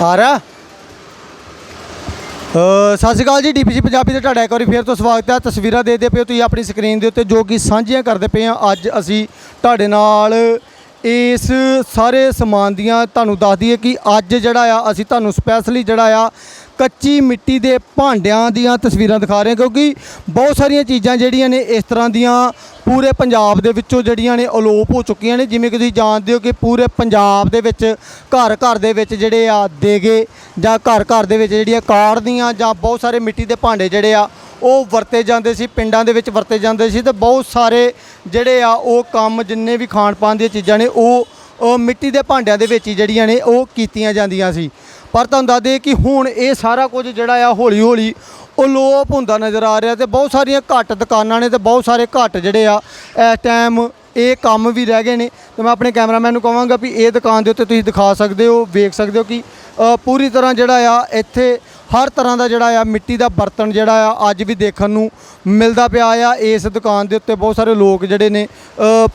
ਆ। ਰਿਹਾ ਸਤਿ ਸ਼੍ਰੀ ਅਕਾਲ ਜੀ, ਡੀਪੀਸੀ ਪੰਜਾਬੀ ਤੇ ਤੁਹਾਡਾ ਇੱਕ ਵਾਰੀ ਫੇਰ ਤੋਂ ਸਵਾਗਤ ਹੈ ਤਸਵੀਰਾਂ ਦੇਖਦੇ ਪਏ ਹੋ ਤੁਸੀਂ ਆਪਣੀ ਸਕਰੀਨ ਦੇ ਉੱਤੇ, ਜੋ ਕਿ ਸਾਂਝੀਆਂ ਕਰਦੇ ਪਏ ਆ। ਅੱਜ ਅਸੀਂ ਤੁਹਾਡੇ ਨਾਲ ਇਸ ਸਾਰੇ ਸਮਾਨ ਦੀਆਂ ਤੁਹਾਨੂੰ ਦੱਸ ਦਈਏ ਕਿ ਅੱਜ ਜਿਹੜਾ ਆ, ਅਸੀਂ ਤੁਹਾਨੂੰ ਸਪੈਸ਼ਲੀ ਜਿਹੜਾ ਆ ਕੱਚੀ ਮਿੱਟੀ ਦੇ ਭਾਂਡਿਆਂ ਦੀਆਂ ਤਸਵੀਰਾਂ ਦਿਖਾ ਰਹੇ ਹਾਂ, ਕਿਉਂਕਿ ਬਹੁਤ ਸਾਰੀਆਂ ਚੀਜ਼ਾਂ ਜਿਹੜੀਆਂ ਨੇ ਇਸ ਤਰ੍ਹਾਂ ਦੀਆਂ ਪੂਰੇ ਪੰਜਾਬ ਦੇ ਵਿੱਚੋਂ ਜਿਹੜੀਆਂ ਨੇ ਅਲੋਪ ਹੋ ਚੁੱਕੀਆਂ ਨੇ। ਜਿਵੇਂ ਕਿ ਤੁਸੀਂ ਜਾਣਦੇ ਹੋ ਕਿ ਪੂਰੇ ਪੰਜਾਬ ਦੇ ਵਿੱਚ ਘਰ ਘਰ ਦੇ ਵਿੱਚ ਜਿਹੜੇ ਆ ਦੇਗੇ ਜਾਂ ਘਰ ਘਰ ਦੇ ਵਿੱਚ ਜਿਹੜੀਆਂ ਕਾੜ ਦੀਆਂ ਜਾਂ ਬਹੁਤ ਸਾਰੇ ਮਿੱਟੀ ਦੇ ਭਾਂਡੇ ਜਿਹੜੇ ਆ, ਉਹ ਵਰਤੇ ਜਾਂਦੇ ਸੀ, ਪਿੰਡਾਂ ਦੇ ਵਿੱਚ ਵਰਤੇ ਜਾਂਦੇ ਸੀ। ਤੇ ਬਹੁਤ ਸਾਰੇ ਜਿਹੜੇ ਆ ਉਹ ਕੰਮ ਜਿੰਨੇ ਵੀ ਖਾਣ ਪਾਣ ਦੀਆਂ ਚੀਜ਼ਾਂ ਨੇ, ਉਹ ਉਹ ਮਿੱਟੀ ਦੇ ਭਾਂਡਿਆਂ ਦੇ ਵਿੱਚ ਹੀ ਜਿਹੜੀਆਂ ਨੇ ਉਹ ਕੀਤੀਆਂ ਜਾਂਦੀਆਂ ਸੀ। ਪਰ ਤੁਹਾਨੂੰ ਦੱਸ ਦਈਏ ਕਿ ਹੁਣ ਇਹ ਸਾਰਾ ਕੁਝ ਜਿਹੜਾ ਆ ਹੌਲੀ ਹੌਲੀ ਉਹ ਅਲੋਪ ਹੁੰਦਾ ਨਜ਼ਰ ਆ ਰਿਹਾ ਤੇ ਬਹੁਤ ਸਾਰੀਆਂ ਘੱਟ ਦੁਕਾਨਾਂ ਨੇ ਤੇ ਬਹੁਤ ਸਾਰੇ ਘੱਟ ਜਿਹੜੇ ਆ, ਇਸ ਟਾਈਮ ਇਹ ਕੰਮ ਵੀ ਰਹਿ ਗਏ ਨੇ। ਤੇ ਮੈਂ ਆਪਣੇ ਕੈਮਰਾਮੈਨ ਨੂੰ ਕਹਾਂਗਾ ਵੀ ਇਹ ਦੁਕਾਨ ਦੇ ਉੱਤੇ ਤੁਸੀਂ ਦਿਖਾ ਸਕਦੇ ਹੋ, ਵੇਖ ਸਕਦੇ ਹੋ ਕਿ ਪੂਰੀ ਤਰ੍ਹਾਂ ਜਿਹੜਾ ਆ ਇੱਥੇ ਹਰ ਤਰ੍ਹਾਂ ਦਾ ਜਿਹੜਾ ਆ, ਮਿੱਟੀ ਦਾ ਬਰਤਨ ਜਿਹੜਾ ਆ, ਅੱਜ ਵੀ ਦੇਖਣ ਨੂੰ ਮਿਲਦਾ ਪਿਆ ਆ। ਇਸ ਦੁਕਾਨ ਦੇ ਉੱਤੇ ਬਹੁਤ ਸਾਰੇ ਲੋਕ ਜਿਹੜੇ ਨੇ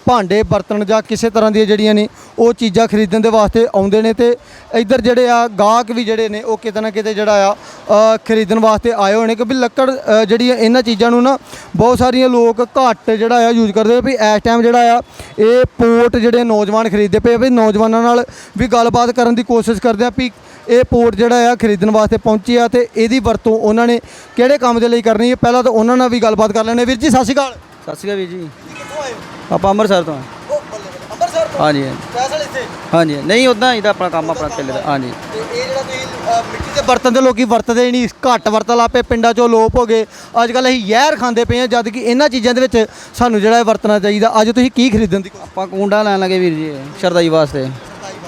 ਭਾਂਡੇ ਬਰਤਨ ਜਾਂ ਕਿਸੇ ਤਰ੍ਹਾਂ ਦੀਆਂ ਜਿਹੜੀਆਂ ਨੇ, ਉਹ ਚੀਜ਼ਾਂ ਖਰੀਦਣ ਦੇ ਵਾਸਤੇ ਆਉਂਦੇ ਨੇ ਤੇ ਇੱਧਰ ਜਿਹੜੇ ਆ, ਗਾਹਕ ਵੀ ਜਿਹੜੇ ਨੇ, ਉਹ ਕਿਤੇ ਨਾ ਕਿਤੇ ਜਿਹੜਾ ਆ ਖਰੀਦਣ ਵਾਸਤੇ ਆਏ ਹੋਏ ਨੇ ਕਿਉਂਕਿ ਲੱਕੜ ਜਿਹੜੀ ਆ, ਇਹਨਾਂ ਚੀਜ਼ਾਂ ਨੂੰ ਨਾ ਬਹੁਤ ਸਾਰੀਆਂ ਲੋਕ ਘੱਟ ਜਿਹੜਾ ਆ ਯੂਜ਼ ਕਰਦੇ ਵੀ ਇਸ ਟਾਈਮ ਜਿਹੜਾ ਆ, ਇਹ ਪੋਰਟ ਜਿਹੜੇ ਨੌਜਵਾਨ ਖਰੀਦਦੇ ਪਏ ਵੀ ਨੌਜਵਾਨਾਂ ਨਾਲ ਵੀ ਗੱਲਬਾਤ ਕਰਨ ਦੀ ਕੋਸ਼ਿਸ਼ ਕਰਦੇ ਆ ਵੀ ਇਹ ਪੋਰਟ ਜਿਹੜਾ ਆ ਖਰੀਦਣ ਵਾਸਤੇ ਪਹੁੰਚੇ ਆ ਤੇ ਇਹਦੀ ਵਰਤੋਂ ਉਹਨਾਂ ਨੇ ਕਿਹੜੇ ਕੰਮ ਦੇ ਲਈ ਕਰਨੀ ਹੈ? ਪਹਿਲਾਂ ਤਾਂ ਉਹਨਾਂ ਨਾਲ ਵੀ ਗੱਲਬਾਤ ਕਰ ਲੈਣੇ ਵੀਰ ਜੀ ਸਤਿ ਸ਼੍ਰੀ ਅਕਾਲ। ਸਤਿ ਸ਼੍ਰੀ ਅਕਾਲ ਵੀਰ ਜੀ। ਕਿੱਥੋਂ ਆਏ ਆਪਾਂ ਅੰਮ੍ਰਿਤਸਰ ਤੋਂ ਅੰਮ੍ਰਿਤਸਰ ਤੋਂ? ਹਾਂਜੀ। ਫੈਸਲ ਇੱਥੇ? ਹਾਂਜੀ ਨਹੀਂ ਉਦਾਂ ਇਹਦਾ ਆਪਣਾ ਕੰਮ ਆਪਣਾ ਚੱਲਦਾ ਹਾਂਜੀ। ਤੇ ਇਹ ਜਿਹੜਾ ਤੁਸੀਂ ਮਿੱਟੀ ਦੇ ਬਰਤਨ ਦੇ ਲੋਕੀ ਵਰਤਦੇ ਨਹੀਂ ਘੱਟ ਵਰਤਣ ਲੱਗ ਪਏ ਪਿੰਡਾਂ 'ਚੋਂ ਲੋਪ ਹੋ ਗਏ। ਅੱਜ ਕੱਲ ਅਸੀਂ ਜ਼ਹਿਰ ਖਾਂਦੇ ਪਏ ਆ ਜਦ ਕਿ ਇਹਨਾਂ ਚੀਜ਼ਾਂ ਦੇ ਵਿੱਚ ਸਾਨੂੰ ਜਿਹੜਾ ਵਰਤਣਾ ਚਾਹੀਦਾ। ਅੱਜ ਤੁਸੀਂ ਕੀ ਖਰੀਦਣ ਦੀ ਆਪਾਂ ਕੁੰਡਾ ਲੈਣ ਲੱਗੇ ਵੀਰ ਜੀ ਸ਼ਰਦਾਈ ਵਾਸਤੇ।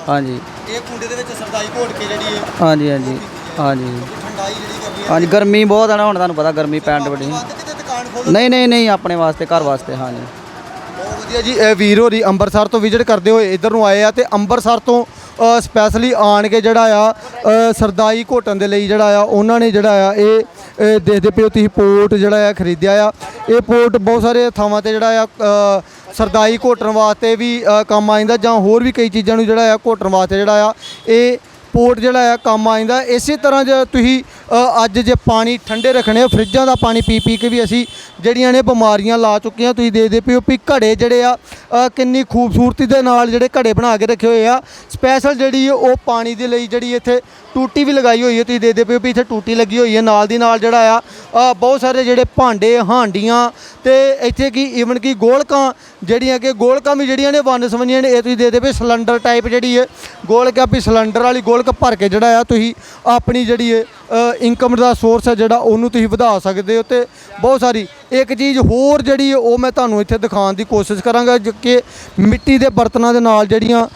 ਹਾਂਜੀ। ਇਹ ਕੁੰਡੇ ਦੇ ਵਿੱਚ ਸਰਦਾਈ ਘੋਟ ਕੇ ਜਿਹੜੀ ਹੈ ਹਾਂਜੀ ਹਾਂਜੀ। ਹਾਂਜੀ। ਠੰਡਾਈ ਜਿਹੜੀ ਕਰਨੀ ਹੈ। ਹਾਂਜੀ ਗਰਮੀ ਬਹੁਤ ਆ ਨਾ ਹੁਣ ਤੁਹਾਨੂੰ ਪਤਾ ਗਰਮੀ ਪੈਣ ਵੱਧ ਕਿਤੇ ਦੁਕਾਨ ਖੋਲ। ਨਹੀਂ ਨਹੀਂ ਨਹੀਂ ਆਪਣੇ ਵਾਸਤੇ ਘਰ ਵਾਸਤੇ ਹਾਂਜੀ। ਬਹੁਤ ਵਧੀਆ ਜੀ ਇਹ ਵੀਰ ਹੋਰੀ ਅੰਮ੍ਰਿਤਸਰ ਤੋਂ ਵਿਜ਼ਿਟ ਕਰਦੇ ਹੋਏ ਇੱਧਰ ਨੂੰ ਆਏ ਆ ਤੇ ਅੰਮ੍ਰਿਤਸਰ ਤੋਂ ਸਪੈਸ਼ਲੀ ਆਣ ਕੇ ਜਿਹੜਾ ਆ ਅ, ਸਰਦਾਈ ਘੋਟਣ ਦੇ ਲਈ ਜਿਹੜਾ ਆ ਉਹਨਾਂ ਨੇ ਜਿਹੜਾ ਆ ਇਹ ਇਹ ਦੇਖਦੇ ਪਿਓ ਤੁਸੀਂ ਪੋਰਟ ਜਿਹੜਾ ਆ ਖਰੀਦਿਆ ਆ। ਇਹ ਪੋਰਟ ਬਹੁਤ ਸਾਰੇ ਥਾਵਾਂ ਤੇ ਜਿਹੜਾ ਆ ਅ, ਸਰਦਾਈ ਘੋਟਣ ਵਾਸਤੇ ਵੀ ਕੰਮ ਆ ਜਾਂਦਾ ਜਾਂ ਹੋਰ ਵੀ ਕਈ ਚੀਜ਼ਾਂ ਨੂੰ ਜਿਹੜਾ ਆ ਘੋਟਣ ਵਾਸਤੇ ਜਿਹੜਾ ਆ, ਇਹ ਪੋਰਟ ਜਿਹੜਾ ਆ ਕੰਮ ਆ ਜਾਂਦਾ। ਇਸੇ ਤਰ੍ਹਾਂ ਜੇ ਤੁਸੀਂ ਅੱਜ ਜੇ ਪਾਣੀ ਠੰਡੇ ਰੱਖਣੇ ਫਰਿੱਜਾਂ ਦਾ ਪਾਣੀ ਪੀ ਪੀ ਕੇ ਵੀ ਅਸੀਂ ਜਿਹੜੀਆਂ ਨੇ ਬਿਮਾਰੀਆਂ ਲਾ ਚੁੱਕੀਆਂ ਤੁਸੀਂ ਦੇਖਦੇ ਪਿਓ ਵੀ ਘੜੇ ਜਿਹੜੇ ਆ ਅ, ਕਿੰਨੀ ਖੂਬਸੂਰਤੀ ਦੇ ਨਾਲ ਜਿਹੜੇ ਘੜੇ ਬਣਾ ਕੇ ਰੱਖੇ ਹੋਏ ਆ। ਸਪੈਸ਼ਲ ਜਿਹੜੀ ਉਹ ਪਾਣੀ ਦੇ ਲਈ ਜਿਹੜੀ ਇੱਥੇ ਟੂਟੀ ਵੀ ਲਗਾਈ ਹੋਈ ਹੈ ਤੁਸੀਂ ਦੇਖਦੇ ਪਿਓ ਵੀ ਇੱਥੇ ਟੂਟੀ ਲੱਗੀ ਹੋਈ ਹੈ ਨਾਲ ਦੀ ਨਾਲ ਜਿਹੜਾ ਆ ਅ, ਬਹੁਤ ਸਾਰੇ ਜਿਹੜੇ ਭਾਂਡੇ ਹਾਂਡੀਆਂ ਤੇ ਇੱਥੇ ਕੀ ਈਵਨ ਕੀ ਗੋਲਕਾਂ ਜਿਹੜੀਆਂ ਕਿ ਗੋਲਕਾਂ ਵੀ ਜਿਹੜੀਆਂ ਨੇ ਵੰਨ ਸਵੰਨੀਆਂ ਨੇ ਇਹ ਤੁਸੀਂ ਦੇਖਦੇ ਪਏ ਸਿਲੰਡਰ ਟਾਈਪ ਜਿਹੜੀ ਹੈ ਗੋਲਕ ਆ ਵੀ ਸਿਲੰਡਰ ਵਾਲੀ ਗੋਲਕ ਭਰ ਕੇ ਜਿਹੜਾ ਆ ਤੁਸੀਂ ਆਪਣੀ ਜਿਹੜੀ ਹੈ ਇਨਕਮ ਦਾ ਸੋਰਸ ਹੈ ਜਿਹੜਾ ਉਹਨੂੰ ਤੁਸੀਂ ਵਧਾ ਸਕਦੇ ਹੋ ਤੇ ਬਹੁਤ ਸਾਰੀ ਇੱਕ ਚੀਜ਼ ਹੋਰ ਜਿਹੜੀ ਉਹ ਮੈਂ ਤੁਹਾਨੂੰ ਇੱਥੇ ਦਿਖਾਉਣ ਦੀ ਕੋਸ਼ਿਸ਼ ਕਰਾਂਗਾ ਕਿ ਮਿੱਟੀ ਦੇ ਬਰਤਨਾਂ ਦੇ ਨਾਲ ਜਿਹੜੀਆਂ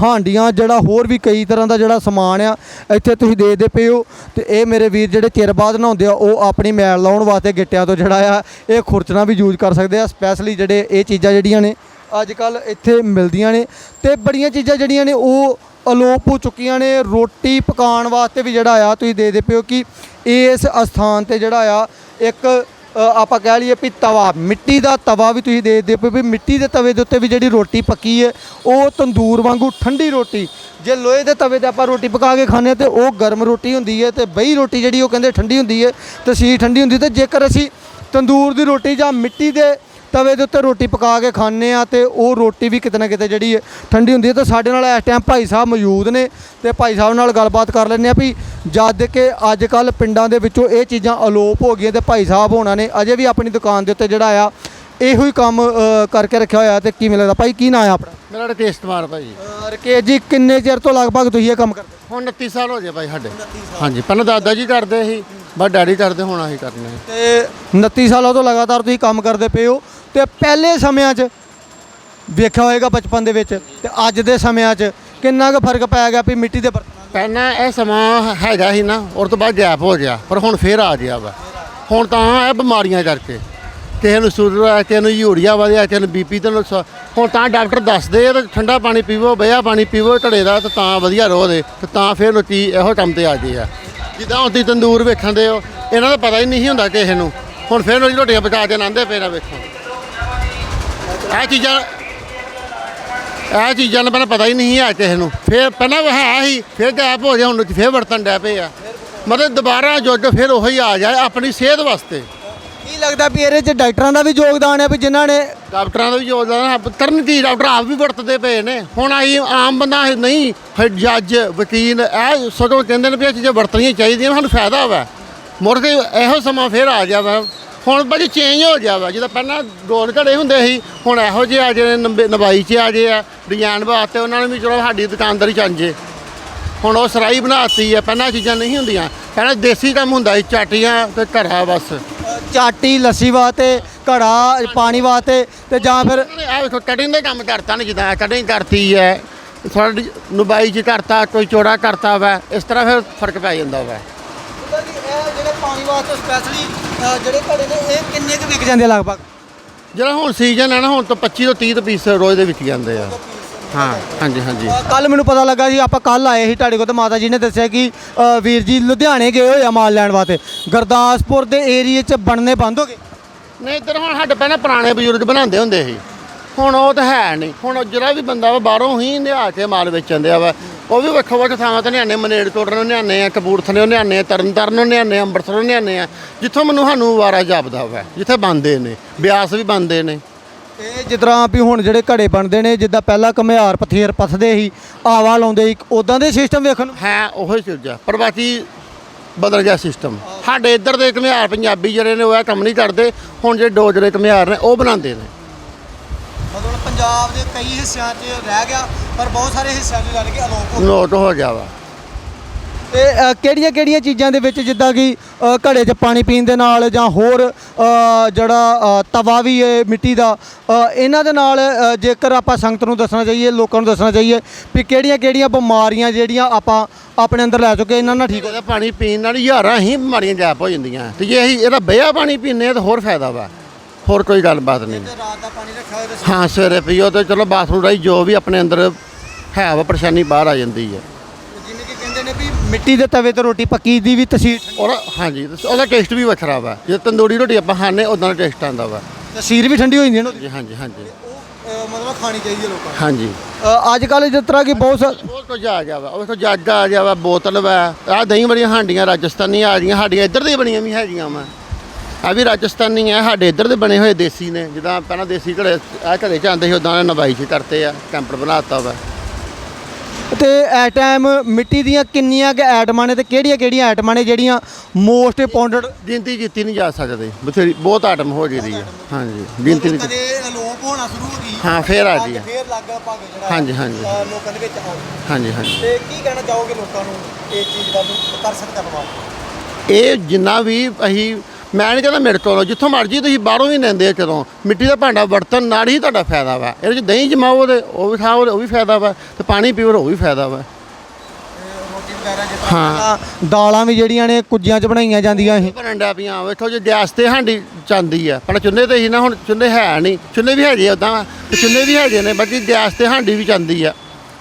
ਹਾਂਡੀਆਂ, ਜਿਹੜਾ ਹੋਰ ਵੀ ਕਈ ਤਰ੍ਹਾਂ ਦਾ ਜਿਹੜਾ ਸਮਾਨ ਆ, ਇੱਥੇ ਤੁਸੀਂ ਦੇਖਦੇ ਪਏ ਹੋ। ਤੇ ਇਹ ਮੇਰੇ ਵੀਰ ਜਿਹੜੇ ਚਿਰ ਬਾਅਦ ਨਹਾਉਂਦੇ ਆ, ਉਹ ਆਪਣੀ ਮੈਲ ਲਾਉਣ ਵਾਸਤੇ ਗਿੱਟਿਆਂ ਤੋਂ ਜਿਹੜਾ ਆ, ਇਹ ਖੁਰਚਣਾ ਵੀ ਯੂਜ਼ ਕਰ ਸਕਦੇ ਆ, ਸਪੈਸ਼ਲੀ ਜਿਹੜੇ ਇਹ ਚੀਜ਼ਾਂ ਜਿਹੜੀਆਂ ਨੇ ਅੱਜ ਕੱਲ ਇੱਥੇ ਮਿਲਦੀਆਂ ਨੇ। ਤੇ ਬੜੀਆਂ ਚੀਜ਼ਾਂ ਜਿਹੜੀਆਂ ਨੇ, ਉਹ ਅਲੋਪ ਹੋ ਚੁੱਕੀਆਂ ਨੇ, ਰੋਟੀ ਪਕਾਉਣ ਵਾਸਤੇ ਵੀ ਜਿਹੜਾ ਆ, ਤੁਸੀਂ ਦੇਖਦੇ ਪਿਓ ਕਿ ਇਸ ਅਸਥਾਨ ਤੇ ਜਿਹੜਾ ਆ, ਇੱਕ ਆਪਾਂ ਕਹਿ ਲਈਏ ਵੀ ਤਵਾ, ਮਿੱਟੀ ਦਾ ਤਵਾ ਵੀ ਤੁਸੀਂ ਦੇਖਦੇ ਪਏ ਵੀ ਮਿੱਟੀ ਦੇ ਤਵੇ ਦੇ ਉੱਤੇ ਵੀ ਜਿਹੜੀ ਰੋਟੀ ਪੱਕੀ ਹੈ, ਉਹ ਤੰਦੂਰ ਵਾਂਗੂ ਠੰਡੀ ਰੋਟੀ। ਜੇ ਲੋਹੇ ਦੇ ਤਵੇ ਤੇ ਆਪਾਂ ਰੋਟੀ ਪਕਾ ਕੇ ਖਾਂਦੇ ਹਾਂ ਤੇ ਉਹ ਗਰਮ ਰੋਟੀ ਹੁੰਦੀ ਹੈ ਤੇ ਬਈ ਰੋਟੀ ਜਿਹੜੀ ਉਹ ਕਹਿੰਦੇ ਠੰਡੀ ਹੁੰਦੀ ਹੈ, ਤੇ ਸੀ ਠੰਡੀ ਹੁੰਦੀ ਤੇ ਜੇਕਰ ਅਸੀਂ ਤੰਦੂਰ ਦੀ ਰੋਟੀ ਜਾਂ ਮਿੱਟੀ ਦੇ ਤਵੇ ਦੇ ਉੱਤੇ ਰੋਟੀ ਪਕਾ ਕੇ ਖਾਂਦੇ ਆ ਤੇ ਉਹ ਰੋਟੀ ਵੀ ਕਿਤੇ ਨਾ ਕਿਤੇ ਜਿਹੜੀ ਠੰਡੀ ਹੁੰਦੀ ਹੈ ਤੇ ਸਾਡੇ ਨਾਲ ਇਸ ਟਾਈਮ ਭਾਈ ਸਾਹਿਬ ਮੌਜੂਦ ਨੇ ਤੇ ਭਾਈ ਸਾਹਿਬ ਨਾਲ ਗੱਲਬਾਤ ਕਰ ਲੈਂਦੇ ਆ ਵੀ ਜਦ ਕਿ ਅੱਜ ਕੱਲ ਪਿੰਡਾਂ ਦੇ ਵਿੱਚੋਂ ਇਹ ਚੀਜ਼ਾਂ ਅਲੋਪ ਹੋ ਗਈਆਂ ਤੇ ਭਾਈ ਸਾਹਿਬ ਹੋਣਾ ਨੇ ਅਜੇ ਵੀ ਆਪਣੀ ਦੁਕਾਨ ਦੇ ਉੱਤੇ ਜਿਹੜਾ ਆ ਇਹੋ ਹੀ ਕੰਮ ਕਰਕੇ ਰੱਖਿਆ ਹੋਇਆ ਤੇ ਕੀ ਮਿਲਦਾ ਭਾਈ ਕੀ ਨਾਂ ਆ ਆਪਣਾ? ਮੇਰਾ ਰਕੇਸ਼ ਕੁਮਾਰ ਭਾਈ। ਰਕੇਸ਼ ਜੀ ਕਿੰਨੇ ਚਿਰ ਤੋਂ ਲਗਭਗ ਤੁਸੀਂ ਇਹ ਕੰਮ ਕਰਦੇ? ਹੁਣ 29 ਸਾਲ ਹੋ ਗਏ ਭਾਈ ਸਾਡੇ। ਹਾਂਜੀ ਪਹਿਲਾਂ ਦਾਦਾ ਜੀ ਕਰਦੇ ਸੀ ਬਸ ਡੈਡੀ ਕਰਦੇ ਹੁਣ ਅਸੀਂ ਕਰਨੇ ਤੇ 29 ਸਾਲਾਂ ਤੋਂ ਲਗਾਤਾਰ ਤੁਸੀਂ ਕੰਮ ਕਰਦੇ ਪਏ ਹੋ। ਤੇ ਪਹਿਲੇ ਸਮਿਆਂ 'ਚ ਵੇਖਿਆ ਹੋਏਗਾ ਬਚਪਨ ਦੇ ਵਿੱਚ ਤੇ ਅੱਜ ਦੇ ਸਮਿਆਂ 'ਚ ਕਿੰਨਾ ਕੁ ਫ਼ਰਕ ਪੈ ਗਿਆ ਵੀ ਮਿੱਟੀ ਦੇ ਬਰਤਨਾਂ ਪਹਿਲਾਂ ਇਹ ਸਮਾਂ ਹੈਗਾ ਸੀ ਨਾ ਉਸ ਤੋਂ ਬਾਅਦ ਗੈਪ ਹੋ ਗਿਆ, ਪਰ ਹੁਣ ਫੇਰ ਆ ਗਿਆ ਵਾ। ਹੁਣ ਤਾਂ ਇਹ ਬਿਮਾਰੀਆਂ ਕਰਕੇ ਕਿਸੇ ਨੂੰ ਸ਼ੂਗਰ ਆ, ਕਿਸੇ ਨੂੰ ਯੂਰੀਆ ਵਧਿਆ, ਕਿਸੇ ਨੂੰ ਬੀਪੀ ਤੇ ਨੂੰ ਹੁਣ ਤਾਂ ਡਾਕਟਰ ਦੱਸਦੇ ਆ ਤੇ ਠੰਡਾ ਪਾਣੀ ਪੀਵੋ ਬਿਆ ਪਾਣੀ ਪੀਵੋ ਘੜੇ ਦਾ ਤੇ ਤਾਂ ਵਧੀਆ ਰਹੋ ਦੇ, ਤੇ ਤਾਂ ਫੇਰ ਚੀਜ਼ ਇਹੋ ਕੰਮ ਤੇ ਆ ਗਏ ਆ। ਜਿੱਦਾਂ ਹੁਣ ਤੰਦੂਰ ਵੇਖਣ ਦੇ ਹੋ, ਇਹਨਾਂ ਦਾ ਪਤਾ ਹੀ ਨਹੀਂ ਸੀ ਹੁੰਦਾ ਕਿਸੇ ਨੂੰ। ਹੁਣ ਫੇਰ ਉਹ ਰੋਟੀਆਂ ਪਕਾ ਕੇ ਆਨੰਦੇ ਫੇਰ ਵੇਖੋ। ਇਹ ਚੀਜ਼ਾਂ ਇਹ ਚੀਜ਼ਾਂ ਦਾ ਪਹਿਲਾਂ ਪਤਾ ਹੀ ਨਹੀਂ ਹੈ ਕਿਸੇ ਨੂੰ। ਫਿਰ ਪਹਿਲਾਂ ਉਹ ਹੈ ਸੀ ਫਿਰ ਗਾਇਬ ਹੋ ਗਿਆ ਹੁਣ ਫਿਰ ਵਰਤਨ ਡੈ ਪਏ ਆ। ਮਤਲਬ ਦੁਬਾਰਾ ਯੁੱਗ ਫਿਰ ਉਹੀ ਆ ਜਾਏ ਆਪਣੀ ਸਿਹਤ ਵਾਸਤੇ। ਕੀ ਲੱਗਦਾ ਵੀ ਇਹਦੇ 'ਚ ਡਾਕਟਰਾਂ ਦਾ ਵੀ ਯੋਗਦਾਨ ਹੈ ਵੀ ਜਿਨ੍ਹਾਂ ਨੇ ਡਾਕਟਰਾਂ ਦਾ ਵੀ ਯੋਗਦਾਨ ਹੈ। ਤਰਨਤੀ ਡਾਕਟਰ ਆਪ ਵੀ ਵਰਤਦੇ ਪਏ ਨੇ। ਹੁਣ ਆਈ ਆਮ ਬੰਦਾ ਨਹੀਂ ਫਿਰ ਜੱਜ ਵਕੀਲ ਇਹ ਸਗੋਂ ਕਹਿੰਦੇ ਨੇ ਵੀ ਇਹ ਚੀਜ਼ਾਂ ਵਰਤਣੀਆਂ ਚਾਹੀਦੀਆਂ ਸਾਨੂੰ ਫਾਇਦਾ ਵਾ। ਮੁੜ ਕੇ ਇਹੋ ਸਮਾਂ ਫਿਰ ਆ ਗਿਆ ਹੁਣ ਬੜੀ ਚੇਂਜ ਹੋ ਗਿਆ ਵਾ। ਜਦੋਂ ਪਹਿਲਾਂ ਗੋਲ ਘੜੇ ਹੁੰਦੇ ਸੀ ਹੁਣ ਇਹੋ ਜਿਹੇ ਆ ਜਿਹੜੇ ਨੰਬੇ- ਨਵਾਈ 'ਚ ਆ ਗਏ ਆ ਡਿਜ਼ਾਈਨ ਵਾਸਤੇ ਉਹਨਾਂ ਨੇ ਵੀ ਚਲੋ ਸਾਡੀ ਦੁਕਾਨਦਾਰੀ ਚਾਂਜੇ ਹੁਣ ਉਹ ਸਰਾਈ ਬਣਾਤੀ ਆ ਪਹਿਲਾਂ ਇਹ ਚੀਜ਼ਾਂ ਨਹੀਂ ਹੁੰਦੀਆਂ। ਪਹਿਲਾਂ ਦੇਸੀ ਕੰਮ ਹੁੰਦਾ ਸੀ ਚਾਟੀਆਂ ਤੇ ਘੜਾ ਬਸ। ਚਾਟੀ ਲੱਸੀ ਵਾਸਤੇ ਘੜਾ ਪਾਣੀ ਵਾਸਤੇ ਤੇ ਜਾਂ ਫਿਰ ਆ ਵੇਖੋ ਕਟਿੰਗ ਦਾ ਕੰਮ ਕਰਤਾ ਨੇ ਜਿੱਦਾਂ ਕਟਿੰਗ ਕਰਤੀ ਹੈ ਥੋੜਾ ਨੁਬਾਈ ਚ ਕਰਤਾ ਕੋਈ ਚੌੜਾ ਕਰਤਾ ਵਾ ਇਸ ਤਰ੍ਹਾਂ ਫਿਰ ਫ਼ਰਕ ਪੈ ਜਾਂਦਾ ਵਾ। ਇਹ ਪਾਣੀ ਵਾਸਤੇ ਸਪੈਸ਼ਲੀ ਜਿਹੜੇ ਘੜੇ ਨੇ ਇਹ ਕਿੰਨੇ ਕੁ ਵਿਕ ਜਾਂਦੇ ਆ ਲਗਭਗ? ਜਿਹੜਾ ਹੁਣ ਸੀਜ਼ਨ ਹੈ ਨਾ ਹੁਣ ਤੋਂ 25 ਤੋਂ 30 ਪੀਸ ਰੋਜ਼ ਦੇ ਵਿੱਚ ਜਾਂਦੇ ਆ। ਹਾਂ ਹਾਂਜੀ ਹਾਂਜੀ। ਕੱਲ ਮੈਨੂੰ ਪਤਾ ਲੱਗਾ ਜੀ ਆਪਾਂ ਕੱਲ ਆਏ ਸੀ ਤੁਹਾਡੇ ਕੋਲ ਤੇ ਮਾਤਾ ਜੀ ਨੇ ਦੱਸਿਆ ਕਿ ਅ, ਵੀਰ ਜੀ ਲੁਧਿਆਣੇ ਗਏ ਹੋਏ ਆ ਮਾਲ ਲੈਣ ਵਾਸਤੇ। ਗੁਰਦਾਸਪੁਰ ਦੇ ਏਰੀਏ 'ਚ ਬਣਨੇ ਬੰਦ ਹੋ ਗਏ? ਨਹੀਂ ਇੱਧਰ ਹੁਣ ਸਾਡੇ ਪਹਿਲਾਂ ਪੁਰਾਣੇ ਬਜ਼ੁਰਗ ਬਣਾਉਂਦੇ ਹੁੰਦੇ ਸੀ। ਹੁਣ ਉਹ ਤਾਂ ਹੈ ਨਹੀਂ। ਹੁਣ ਜਿਹੜਾ ਵੀ ਬੰਦਾ ਵਾ ਬਾਹਰੋਂ ਹੀ ਲਿਆ ਕੇ ਮਾਲ ਵੇਚਣ ਦਿਆ ਵਾ। ਉਹ ਵੀ ਵੱਖੋ ਵੱਖ ਥਾਵਾਂ ਤੇ ਲਿਆਣੇ ਮਨੇੜ ਤੋੜਨ ਨੂੰ ਲਿਆਣੇ ਆ ਕਪੂਰਥਲੇ ਨੂੰ ਲਿਆਣੇ ਆ ਤਰਨਤਾਰਨ ਨੂੰ ਲਿਆਣੇ ਆ ਅੰਮ੍ਰਿਤਸਰ ਨੂੰ ਲਿਆਣੇ ਆ ਜਿੱਥੋਂ ਮੈਨੂੰ ਸਾਨੂੰ ਵਾਰਾ ਜਾਪਦਾ ਵਾ ਜਿੱਥੇ ਬੰਦੇ ਨੇ ਬਿਆਸ ਵੀ ਬੰਦੇ ਨੇ। ਇਹ ਜਿਸ ਤਰ੍ਹਾਂ ਵੀ ਹੁਣ ਜਿਹੜੇ ਘੜੇ ਬਣਦੇ ਨੇ ਜਿੱਦਾਂ ਪਹਿਲਾਂ ਘਮਿਆਰ ਪਥੇਰ ਪਥਦੇ ਸੀ ਆਵਾ ਲਾਉਂਦੇ ਸੀ ਉਦਾਂ ਦੇ ਸਿਸਟਮ ਵੇਖਣ ਨੂੰ? ਹੈ ਉਹੀ ਚੀਜ਼ਾਂ ਪਰ ਬਾਕੀ ਬਦਲ ਗਿਆ ਸਿਸਟਮ ਸਾਡੇ ਇੱਧਰ ਦੇ ਘਮਿਆਰ ਪੰਜਾਬੀ ਜਿਹੜੇ ਨੇ ਉਹ ਇਹ ਕੰਮ ਨਹੀਂ ਕਰਦੇ ਹੁਣ ਜਿਹੜੇ ਡੋਜਰੇ ਘਮਿਆਰ ਨੇ ਉਹ ਬਣਾਉਂਦੇ ਨੇ। ਪੰਜਾਬ ਦੇ ਕਈ ਹਿੱਸਿਆਂ 'ਚ ਰਹਿ ਗਿਆ ਪਰ ਬਹੁਤ ਸਾਰੇ ਹਿੱਸਿਆਂ 'ਚ ਜਾਣ ਕੇ ਅਲੋਪ ਨੋਟ ਹੋ ਗਿਆ ਵਾ। ਤੇ ਕਿਹੜੀਆਂ ਕਿਹੜੀਆਂ ਚੀਜ਼ਾਂ ਦੇ ਵਿੱਚ ਜਿੱਦਾਂ ਕਿ ਅ, ਘੜੇ 'ਚ ਪਾਣੀ ਪੀਣ ਦੇ ਨਾਲ ਜਾਂ ਹੋਰ ਅ, ਜਿਹੜਾ ਅ, ਤਵਾ ਵੀ ਹੈ ਮਿੱਟੀ ਦਾ ਅ, ਇਹਨਾਂ ਦੇ ਨਾਲ ਅ, ਜੇਕਰ ਆਪਾਂ ਸੰਗਤ ਨੂੰ ਦੱਸਣਾ ਚਾਹੀਏ ਲੋਕਾਂ ਨੂੰ ਦੱਸਣਾ ਚਾਹੀਏ ਵੀ ਕਿਹੜੀਆਂ ਕਿਹੜੀਆਂ ਬਿਮਾਰੀਆਂ ਜਿਹੜੀਆਂ ਆਪਾਂ ਆਪਣੇ ਅੰਦਰ ਲੈ ਚੁੱਕੇ ਇਹਨਾਂ ਨਾਲ ਠੀਕ ਹੋ ਇਹਦਾ ਪਾਣੀ ਪੀਣ ਨਾਲ ਹਜ਼ਾਰਾਂ ਹੀ ਬਿਮਾਰੀਆਂ ਜਾਪ ਹੋ ਜਾਂਦੀਆਂ। ਤੇ ਜੇ ਅਸੀਂ ਇਹਦਾ ਬਿਆ ਪਾਣੀ ਪੀਂਦੇ ਹਾਂ ਤਾਂ ਹੋਰ ਫਾਇਦਾ ਵਾ। ਹੋਰ ਕੋਈ ਗੱਲਬਾਤ ਨਹੀਂ। ਰਾਤ ਦਾ ਪਾਣੀ ਰੱਖਿਆ ਹੋਇਆ ਹਾਂ ਸਵੇਰੇ ਪੀਓ ਤੇ ਚਲੋ ਬਾਥਰੂਮ ਰਾਹੀਂ ਜੋ ਵੀ ਆਪਣੇ ਅੰਦਰ ਹੈ ਵਾ ਪਰੇਸ਼ਾਨੀ ਬਾਹਰ ਆ ਜਾਂਦੀ ਹੈ। ਜਿਵੇਂ ਕਿ ਕਹਿੰਦੇ ਨੇ ਵੀ ਮਿੱਟੀ ਦੇ ਤਵੇ ਤੇ ਰੋਟੀ ਪੱਕੀ ਦੀ ਵੀ ਤਸੀਰ ਔਰ ਹਾਂਜੀ ਤੇ ਉਹਦਾ ਟੇਸਟ ਵੀ ਵੱਖਰਾ ਵਾ। ਜੇ ਤੰਦੂਰੀ ਰੋਟੀ ਆਪਾਂ ਖਾਣੇ ਉਦਾਂ ਦਾ ਟੇਸਟ ਆਉਂਦਾ ਵਾ। ਤਸੀਰ ਵੀ ਠੰਡੀ ਹੋ ਜਾਂਦੀ ਹੈ ਨਾ। ਜੀ ਹਾਂਜੀ ਹਾਂਜੀ ਮਤਲਬ ਖਾਣੀ ਚਾਹੀਦੀ ਹੈ ਲੋਕਾਂ ਹਾਂਜੀ। ਅੱਜ ਕੱਲ ਜਿਸ ਤਰ੍ਹਾਂ ਕਿ ਬਹੁਤ ਕੁਝ ਆ ਗਿਆ ਵਾ। ਉਹ ਤੋਂ ਜੱਗ ਆ ਗਿਆ ਵਾ ਬੋਤਲ ਵਾ। ਆ ਦਹੀਂ ਬੜੀਆਂ ਹਾਂਡੀਆਂ ਰਾਜਸਥਾਨੀ ਆ ਗਈਆਂ ਸਾਡੀਆਂ ਇੱਧਰ ਦੀਆਂ ਬਣੀਆਂ ਵੀ ਹੈਗੀਆਂ ਵਾ। ਆ ਵੀ ਰਾਜਸਥਾਨੀ ਆ ਸਾਡੇ ਇੱਧਰ ਦੇ ਬਣੇ ਹੋਏ ਦੇਸੀ ਨੇ ਜਿੱਦਾਂ ਪਹਿਲਾਂ ਦੇਸੀ ਘੜੇ ਆ ਘੜੇ ਚ ਆਉਂਦੇ ਸੀ ਉਦਾਂ ਨਵਾਈ ਚ ਕਰਤੇ ਆ ਟੈਂਪਰ ਬਣਾਤਾ ਵਾ। ਤੇ ਐ ਟਾਈਮ ਮਿੱਟੀ ਦੀਆਂ ਕਿੰਨੀਆਂ ਕੁ ਐਟਮਾਂ ਨੇ ਤੇ ਕਿਹੜੀਆਂ ਕਿਹੜੀਆਂ ਐਟਮਾਂ ਨੇ ਜਿਹੜੀਆਂ ਮੋਸਟ ਇੰਪੋਰਟੈਂਟ ਗਿਣਤੀ ਕੀਤੀ ਨਹੀਂ ਜਾ ਸਕਦੀ ਬਥੇਰੀ ਬਹੁਤ ਆਟਮ ਹੋ ਜਾਂਦੀ ਹੈ ਹਾਂਜੀ ਗਿਣਤੀ ਨਹੀਂ ਕਦੇ ਅਲੋਪ ਹੋਣਾ ਸ਼ੁਰੂ ਹੋ ਗਈ। ਹਾਂ ਫੇਰ ਆ ਜੀ ਫੇਰ ਲੱਗ ਭਾਗ ਜਿਹੜਾ ਹਾਂਜੀ, ਹਾਂਜੀ। ਲੋਕਾਂ ਦੇ ਵਿੱਚ ਆ। ਗਈ। ਹਾਂਜੀ ਹਾਂਜੀ। ਤੇ ਕੀ ਕਹਿਣਾ ਚਾਹੋਗੇ ਲੋਕਾਂ ਨੂੰ ਇਹ ਚੀਜ਼ ਦਾ ਆਕਰਸ਼ਿਤ ਕਰਨ ਵਾਸਤੇ ਇਹ ਜਿੰਨਾ ਵੀ ਅਸੀਂ ਮੈਂ ਨਹੀਂ ਕਹਿੰਦਾ ਮੇਰੇ ਕੋਲੋਂ ਜਿੱਥੋਂ ਮਰਜ਼ੀ ਤੁਸੀਂ ਬਾਹਰੋਂ ਵੀ ਲੈਂਦੇ ਚਲੋ ਮਿੱਟੀ ਦਾ ਭਾਂਡਾ ਵਰਤਨ ਨਾਲ ਹੀ ਤੁਹਾਡਾ ਫਾਇਦਾ ਵਾ। ਇਹਦੇ ਵਿੱਚ ਦਹੀਂ ਜਮਾਓ ਤੇ ਉਹ ਵੀ ਖਾਓ ਉਹ ਵੀ ਫਾਇਦਾ ਵਾ ਤੇ ਪਾਣੀ ਪੀਓ ਉਹ ਵੀ ਫਾਇਦਾ ਵਾ। ਹਾਂ। ਦਾਲਾਂ ਵੀ ਜਿਹੜੀਆਂ ਨੇ ਕੁੱਜੀਆਂ 'ਚ ਬਣਾਈਆਂ ਜਾਂਦੀਆਂ ਭਰਨ ਡਿਆ ਪਈਆਂ ਵੇਖੋ ਜੇ ਗੈਸ ਤੇ ਹਾਂਡੀ ਜਾਂਦੀ ਆ ਪਹਿਲਾਂ ਚੁੱਲ੍ਹੇ ਤੇ ਹੀ ਨਾ ਹੁਣ ਚੁੱਲ੍ਹੇ ਹੈ ਨਹੀਂ ਚੁੱਲ੍ਹੇ ਵੀ ਹੈਗੇ ਉਦਾਂ ਚੁੱਲ੍ਹੇ ਵੀ ਹੈਗੇ ਨੇ ਬਾਕੀ ਗੈਸ ਤੇ ਹਾਂਡੀ ਵੀ ਜਾਂਦੀ ਆ।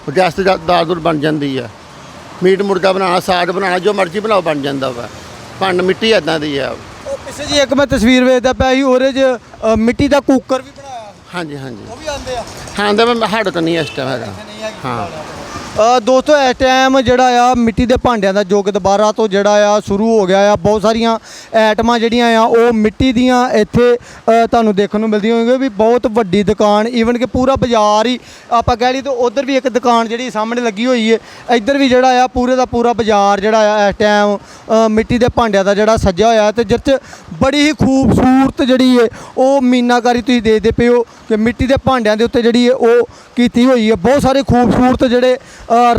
ਉਹ ਗੈਸ ਤੇ ਦਾਲ ਦੂਲ ਬਣ ਜਾਂਦੀ ਆ। ਮੀਟ ਮੁਰਗਾ ਬਣਾਉਣਾ ਸਾਗ ਬਣਾਉਣਾ ਜੋ ਮਰਜ਼ੀ ਬਣਾਓ ਬਣ ਜਾਂਦਾ ਵਾ। ਭੰਡ ਮਿੱਟੀ ਇਦਾਂ ਦੀ ਆ। ਪਿੱਛੇ ਜੀ ਇੱਕ ਮੈਂ ਤਸਵੀਰ ਵੇਖਦਾ ਪਿਆ ਸੀ ਉਹਦੇ 'ਚ ਅ, ਮਿੱਟੀ ਦਾ ਕੁੱਕਰ ਵੀ ਬਣਾਇਆ। ਹਾਂਜੀ ਹਾਂਜੀ। ਉਹ ਵੀ ਆਉਂਦੇ ਆ? ਹਾਂ ਦਾ ਮੈਂ ਸਾਡੇ ਤੋਂ ਨਹੀਂ ਇਸ ਟਾਈਮ ਹੈਗਾ। ਹਾਂ। ਅ, ਦੋਸਤੋ ਇਸ ਟਾਈਮ ਜਿਹੜਾ ਆ ਮਿੱਟੀ ਦੇ ਭਾਂਡਿਆਂ ਦਾ ਯੁੱਗ ਦੁਬਾਰਾ ਤੋਂ ਜਿਹੜਾ ਆ ਸ਼ੁਰੂ ਹੋ ਗਿਆ ਆ ਬਹੁਤ ਸਾਰੀਆਂ ਐਟਮਾਂ ਜਿਹੜੀਆਂ ਆ ਉਹ ਮਿੱਟੀ ਦੀਆਂ ਇੱਥੇ ਅ, ਤੁਹਾਨੂੰ ਦੇਖਣ ਨੂੰ ਮਿਲਦੀਆਂ ਹੋਣਗੀਆਂ ਵੀ ਬਹੁਤ ਵੱਡੀ ਦੁਕਾਨ ਈਵਨ ਕਿ ਪੂਰਾ ਬਾਜ਼ਾਰ ਹੀ ਆਪਾਂ ਕਹਿ ਲਈ ਤਾਂ ਉਧਰ ਵੀ ਇੱਕ ਦੁਕਾਨ ਜਿਹੜੀ ਸਾਹਮਣੇ ਲੱਗੀ ਹੋਈ ਹੈ ਇੱਧਰ ਵੀ ਜਿਹੜਾ ਆ ਪੂਰੇ ਦਾ ਪੂਰਾ ਬਾਜ਼ਾਰ ਜਿਹੜਾ ਆ ਇਸ ਟਾਈਮ ਮਿੱਟੀ ਦੇ ਭਾਂਡਿਆਂ ਦਾ ਜਿਹੜਾ ਸੱਜਿਆ ਹੋਇਆ ਤੇ 'ਚ ਬੜੀ ਹੀ ਖੂਬਸੂਰਤ ਜਿਹੜੀ ਹੈ ਉਹ ਮੀਨਾਕਾਰੀ ਤੁਸੀਂ ਦੇਖਦੇ ਪਏ ਹੋ ਕਿ ਮਿੱਟੀ ਦੇ ਭਾਂਡਿਆਂ ਦੇ ਉੱਤੇ ਜਿਹੜੀ ਹੈ ਉਹ ਕੀਤੀ ਹੋਈ ਹੈ। ਬਹੁਤ ਸਾਰੇ ਖੂਬਸੂਰਤ ਜਿਹੜੇ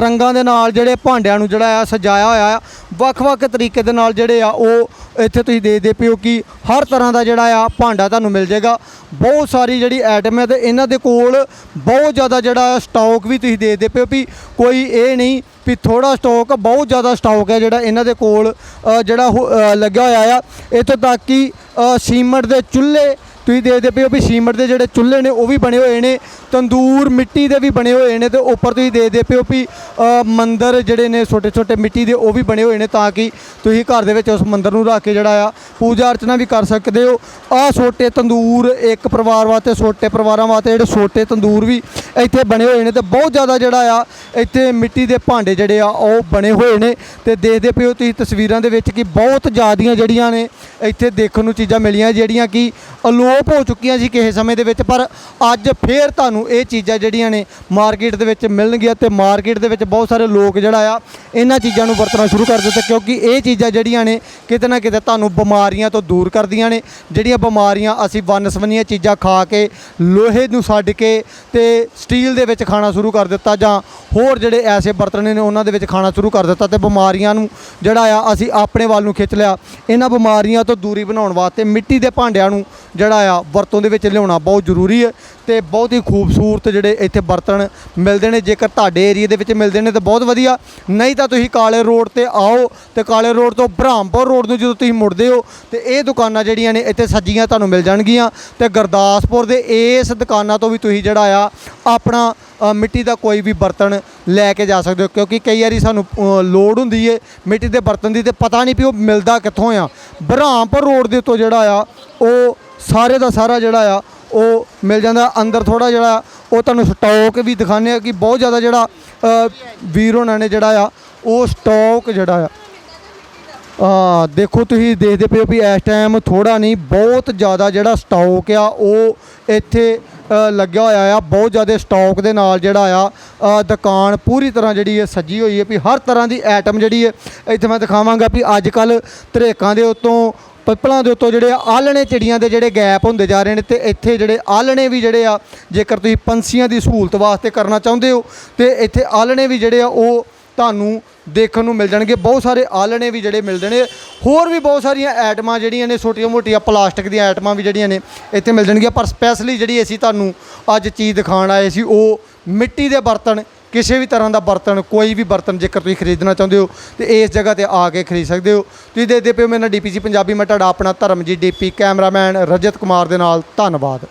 ਰੰਗਾਂ ਦੇ ਨਾਲ ਜਿਹੜੇ ਭਾਂਡਿਆਂ ਨੂੰ ਜਿਹੜਾ ਆ ਸਜਾਇਆ ਹੋਇਆ ਆ। ਵੱਖ-ਵੱਖ ਤਰੀਕੇ ਦੇ ਨਾਲ ਜਿਹੜੇ ਆ ਉਹ ਇੱਥੇ ਤੁਸੀਂ ਦੇਖਦੇ ਪਿਓ ਕਿ ਹਰ ਤਰ੍ਹਾਂ ਦਾ ਜਿਹੜਾ ਆ ਭਾਂਡਾ ਤੁਹਾਨੂੰ ਮਿਲ ਜਾਏਗਾ। ਬਹੁਤ ਸਾਰੀ ਜਿਹੜੀ ਆਈਟਮ ਹੈ ਤੇ ਇਹਨਾਂ ਦੇ ਕੋਲ ਬਹੁਤ ਜ਼ਿਆਦਾ ਜਿਹੜਾ ਸਟਾਕ ਵੀ ਤੁਸੀਂ ਦੇਖਦੇ ਪਿਓ ਵੀ ਕੋਈ ਇਹ ਨਹੀਂ ਵੀ ਥੋੜਾ ਸਟਾਕ ਬਹੁਤ ਜ਼ਿਆਦਾ ਸਟਾਕ ਹੈ ਜਿਹੜਾ ਇਹਨਾਂ ਦੇ ਕੋਲ ਜਿਹੜਾ ਉਹ, ਲੱਗਿਆ ਹੋਇਆ ਆ। ਇੱਥੋਂ ਤੱਕ ਕਿ ਅ, ਸੀਮੈਂਟ ਦੇ ਚੁੱਲ੍ਹੇ ਤੁਸੀਂ ਦੇਖਦੇ ਪਏ ਹੋ ਵੀ ਸੀਮਟ ਦੇ ਜਿਹੜੇ ਚੁੱਲ੍ਹੇ ਨੇ ਉਹ ਵੀ ਬਣੇ ਹੋਏ ਨੇ, ਤੰਦੂਰ ਮਿੱਟੀ ਦੇ ਵੀ ਬਣੇ ਹੋਏ ਨੇ ਤੇ ਉੱਪਰ ਤੁਸੀਂ ਦੇਖਦੇ ਪਏ ਹੋ ਵੀ ਮੰਦਰ ਜਿਹੜੇ ਨੇ ਛੋਟੇ ਛੋਟੇ ਮਿੱਟੀ ਦੇ ਉਹ ਵੀ ਬਣੇ ਹੋਏ ਨੇ ਤਾਂ ਕਿ ਤੁਸੀਂ ਘਰ ਦੇ ਵਿੱਚ ਉਸ ਮੰਦਰ ਨੂੰ ਰੱਖ ਕੇ ਜਿਹੜਾ ਆ ਪੂਜਾ ਅਰਚਨਾ ਵੀ ਕਰ ਸਕਦੇ ਹੋ। ਆਹ ਛੋਟੇ ਤੰਦੂਰ ਇੱਕ ਪਰਿਵਾਰ ਵਾਸਤੇ, ਛੋਟੇ ਪਰਿਵਾਰਾਂ ਵਾਸਤੇ ਜਿਹੜੇ ਛੋਟੇ ਤੰਦੂਰ ਵੀ ਇੱਥੇ ਬਣੇ ਹੋਏ ਨੇ ਤੇ ਬਹੁਤ ਜ਼ਿਆਦਾ ਜਿਹੜਾ ਆ ਇੱਥੇ ਮਿੱਟੀ ਦੇ ਭਾਂਡੇ ਜਿਹੜੇ ਆ ਉਹ ਬਣੇ ਹੋਏ ਨੇ ਤੇ ਦੇਖਦੇ ਪਏ ਹੋ ਤੁਸੀਂ ਤਸਵੀਰਾਂ ਦੇ ਵਿੱਚ ਕਿ ਬਹੁਤ ਜ਼ਿਆਦੀਆਂ ਜਿਹੜੀਆਂ ਨੇ ਇੱਥੇ ਦੇਖਣ ਨੂੰ ਚੀਜ਼ਾਂ ਮਿਲੀਆਂ ਜਿਹੜੀਆਂ ਕਿ ਅਲੋਪ ਹੋ ਚੁੱਕੀਆਂ ਸੀ ਕਿਸੇ ਸਮੇਂ ਦੇ ਵਿੱਚ, ਪਰ ਅੱਜ ਫੇਰ ਤੁਹਾਨੂੰ ਇਹ ਚੀਜ਼ਾਂ ਜਿਹੜੀਆਂ ਨੇ ਮਾਰਕੀਟ ਦੇ ਵਿੱਚ ਮਿਲਣਗੀਆਂ ਤੇ ਮਾਰਕੀਟ ਦੇ ਵਿੱਚ ਬਹੁਤ ਸਾਰੇ ਲੋਕ ਜਿਹੜਾ ਆ, ਇਹਨਾਂ ਚੀਜ਼ਾਂ ਨੂੰ ਵਰਤਣਾ ਸ਼ੁਰੂ ਕਰ ਦਿੱਤਾ, ਕਿਉਂਕਿ ਇਹ ਚੀਜ਼ਾਂ ਜਿਹੜੀਆਂ ਨੇ ਕਿਤੇ ਨਾ ਕਿਤੇ ਤੁਹਾਨੂੰ ਬਿਮਾਰੀਆਂ ਤੋਂ ਦੂਰ ਕਰਦੀਆਂ ਨੇ, ਜਿਹੜੀਆਂ ਬਿਮਾਰੀਆਂ ਅਸੀਂ ਵਨਸਵਨੀਆਂ ਚੀਜ਼ਾਂ ਖਾ ਕੇ ਲੋਹੇ ਨੂੰ ਛੱਡ ਕੇ ਤੇ ਸਟੀਲ ਦੇ ਵਿੱਚ ਖਾਣਾ ਸ਼ੁਰੂ ਕਰ ਦਿੱਤਾ ਜਾਂ ਹੋਰ ਜਿਹੜੇ ਐਸੇ ਬਰਤਨ ਨੇ ਉਹਨਾਂ ਦੇ ਵਿੱਚ ਖਾਣਾ ਸ਼ੁਰੂ ਕਰ ਦਿੱਤਾ ਤੇ ਬਿਮਾਰੀਆਂ ਨੂੰ ਜਿਹੜਾ ਆ ਅਸੀਂ ਆਪਣੇ ਵੱਲ ਨੂੰ ਖਿੱਚ ਲਿਆ, ਇਹਨਾਂ ਬਿਮਾਰੀਆਂ ਤੋਂ ਦੂਰੀ ਬਣਾਉਣ ਵਾਸਤੇ ਮਿੱਟੀ ਦੇ ਭਾਂਡਿਆਂ ਨੂੰ ਜਿਹੜਾ ਆ ਵਰਤੋਂ ਦੇ ਵਿੱਚ ਲਿਆਉਣਾ ਬਹੁਤ ਜ਼ਰੂਰੀ ਹੈ ਤੇ ਬਹੁਤ ਹੀ ਖੂਬਸੂਰਤ ਜਿਹੜੇ ਇੱਥੇ ਬਰਤਨ ਮਿਲਦੇ ਨੇ ਜੇਕਰ ਤੁਹਾਡੇ ਏਰੀਆ ਦੇ ਵਿੱਚ ਮਿਲਦੇ ਨੇ ਤਾਂ ਬਹੁਤ ਵਧੀਆ। ਨਹੀਂ ਤਾਂ ਤੁਸੀਂ ਕਾਲੇ ਰੋਡ ਤੇ ਆਓ ਤੇ ਕਾਲੇ ਰੋਡ ਤੋਂ ਬ੍ਰਹਮਪੁਰ ਰੋਡ ਨੂੰ ਜਦੋਂ ਤੁਸੀਂ ਮੁੜਦੇ ਹੋ ਤੇ ਇਹ ਦੁਕਾਨਾਂ ਜਿਹੜੀਆਂ ਨੇ ਇੱਥੇ ਸੱਜੀਆਂ ਤੁਹਾਨੂੰ ਮਿਲ ਜਾਣਗੀਆਂ ਤੇ ਗੁਰਦਾਸਪੁਰ ਦੇ ਇਸ ਦੁਕਾਨਾਂ ਤੋਂ ਵੀ ਤੁਸੀਂ ਜਿਹੜਾ ਆ ਆਪਣਾ ਮਿੱਟੀ ਦਾ ਕੋਈ ਵੀ ਬਰਤਨ ਲੈ ਕੇ ਜਾ ਸਕਦੇ ਹੋ। ਕਿਉਂਕਿ ਕਈ ਵਾਰੀ ਸਾਨੂੰ ਅ, ਲੋੜ ਹੁੰਦੀ ਏ ਮਿੱਟੀ ਦੇ ਬਰਤਨ ਦੀ ਤੇ ਪਤਾ ਨਹੀਂ ਵੀ ਉਹ ਮਿਲਦਾ ਕਿੱਥੋਂ ਆ। ਬ੍ਰਹਮਪੁਰ ਰੋਡ ਦੇ ਉੱਤੋਂ ਜਿਹੜਾ ਆ ਉਹ ਸਾਰੇ ਦਾ ਸਾਰਾ ਜਿਹੜਾ ਆ ਉਹ ਮਿਲ ਜਾਂਦਾ। ਅੰਦਰ ਥੋੜਾ ਜਿਹੜਾ ਉਹ ਤੁਹਾਨੂੰ ਸਟਾਕ ਵੀ ਦਿਖਾਉਂਦੇ ਆ ਕਿ ਬਹੁਤ ਜ਼ਿਆਦਾ ਜਿਹੜਾ ਅ, ਵੀਰ ਹੋਣਾ ਨੇ ਜਿਹੜਾ ਆ ਉਹ ਸਟਾਕ ਜਿਹੜਾ ਆ। ਆ ਦੇਖੋ ਤੁਸੀਂ ਦੇਖਦੇ ਪਏ ਹੋ ਵੀ ਇਸ ਟਾਈਮ ਥੋੜਾ ਨਹੀਂ ਬਹੁਤ ਜ਼ਿਆਦਾ ਜਿਹੜਾ ਸਟਾਕ ਆ ਉਹ ਇੱਥੇ ਲੱਗਿਆ ਹੋਇਆ ਆ। ਬਹੁਤ ਜ਼ਿਆਦਾ ਸਟਾਕ ਦੇ ਨਾਲ ਜਿਹੜਾ ਆ ਦੁਕਾਨ ਪੂਰੀ ਤਰ੍ਹਾਂ ਜਿਹੜੀ ਹੈ ਸੱਜੀ ਹੋਈ ਹੈ ਵੀ ਹਰ ਤਰ੍ਹਾਂ ਦੀ ਆਈਟਮ ਜਿਹੜੀ ਹੈ ਇੱਥੇ ਮੈਂ ਦਿਖਾਵਾਂਗਾ ਵੀ ਅੱਜ ਕੱਲ ਧਰੇਕਾਂ ਦੇ ਉੱਤੋਂ ਪਿੱਪਲਾਂ ਦੇ ਉੱਤੋਂ ਜਿਹੜੇ ਆ ਆਲਣੇ ਚਿੜੀਆਂ ਦੇ ਜਿਹੜੇ ਗੈਪ ਹੁੰਦੇ ਜਾ ਰਹੇ ਨੇ ਤੇ ਇੱਥੇ ਜਿਹੜੇ ਆਲਣੇ ਵੀ ਜਿਹੜੇ ਆ, ਜੇਕਰ ਤੁਸੀਂ ਪੰਛੀਆਂ ਦੀ ਸਹੂਲਤ ਵਾਸਤੇ ਕਰਨਾ ਚਾਹੁੰਦੇ ਹੋ, ਤੇ ਇੱਥੇ ਆਲਣੇ ਵੀ ਜਿਹੜੇ ਆ, ਉਹ ਤੁਹਾਨੂੰ ਦੇਖਣ ਨੂੰ ਮਿਲ ਜਾਣਗੇ। ਬਹੁਤ ਸਾਰੇ ਆਲਣੇ ਵੀ ਜਿਹੜੇ ਮਿਲਦੇ ਨੇ। ਹੋਰ ਵੀ ਬਹੁਤ ਸਾਰੀਆਂ ਆਈਟਮਾਂ ਜਿਹੜੀਆਂ ਨੇ, ਛੋਟੀਆਂ ਮੋਟੀਆਂ ਪਲਾਸਟਿਕ ਦੀਆਂ ਐਟਮਾਂ ਵੀ ਜਿਹੜੀਆਂ ਨੇ, ਇੱਥੇ ਮਿਲ ਜਾਣਗੀਆਂ। ਪਰ ਸਪੈਸ਼ਲੀ ਜਿਹੜੀ ਅਸੀਂ ਤੁਹਾਨੂੰ ਅੱਜ ਚੀਜ਼ ਦਿਖਾਉਣ ਆਏ ਸੀ, ਉਹ ਮਿੱਟੀ ਦੇ ਬਰਤਨ ਕਿਸੇ ਵੀ ਤਰ੍ਹਾਂ ਦਾ ਬਰਤਨ, ਕੋਈ ਵੀ ਬਰਤਨ ਜੇਕਰ ਤੁਸੀਂ ਖਰੀਦਣਾ ਚਾਹੁੰਦੇ ਹੋ, ਤੇ ਇਸ ਜਗ੍ਹਾ ਤੇ ਆ ਕੇ ਖਰੀਦ ਸਕਦੇ ਹੋ। ਤੁਸੀਂ ਦੇਖਦੇ ਪਏ ਪਿਓ ਮੇਰੇ ਨਾਲ ਡੀਪੀਸੀ ਪੰਜਾਬੀ ਮੈਂ ਤੁਹਾਡਾ ਆਪਣਾ ਧਰਮਜੀਤ ਡੀਪੀ ਕੈਮਰਾਮੈਨ ਰਜਤ ਕੁਮਾਰ ਦੇ ਨਾਲ, ਧੰਨਵਾਦ।